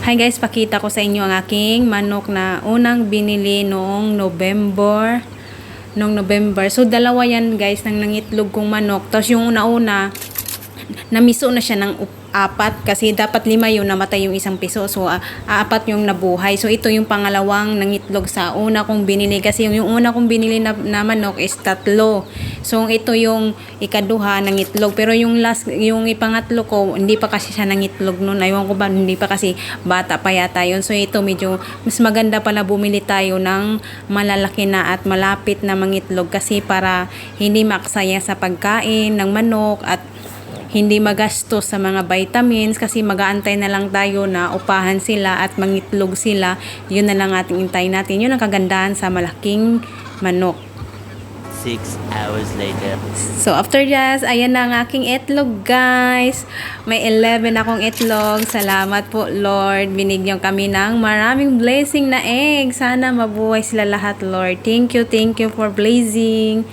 Hi guys, pakita ko sa inyo ang aking manok na unang binili noong November. Noong November. So, dalawa yan guys ng nangitlog kong manok. Tapos yung una-una, namiso na siya ng apat kasi dapat lima yun namatay yung isang piso so ah, apat yung nabuhay so ito yung pangalawang nangitlog sa una kong binili kasi yung, yung una kong binili na, na manok is tatlo so ito yung ikaduha nangitlog pero yung last yung ipangatlo ko hindi pa kasi siya nangitlog noon aywan ko ba hindi pa kasi bata pa yata yun so ito medyo mas maganda pala bumili tayo ng malalaki na at malapit na mangitlog kasi para hindi maksaya sa pagkain ng manok at hindi magastos sa mga vitamins kasi mag-aantay na lang tayo na upahan sila at mangitlog sila. Yun na lang ating intay natin. Yun ang kagandahan sa malaking manok. Six hours later. So after that, ayan na ang aking itlog guys. May 11 akong itlog. Salamat po Lord. Binigyan kami ng maraming blessing na egg. Sana mabuhay sila lahat Lord. Thank you, thank you for blessing.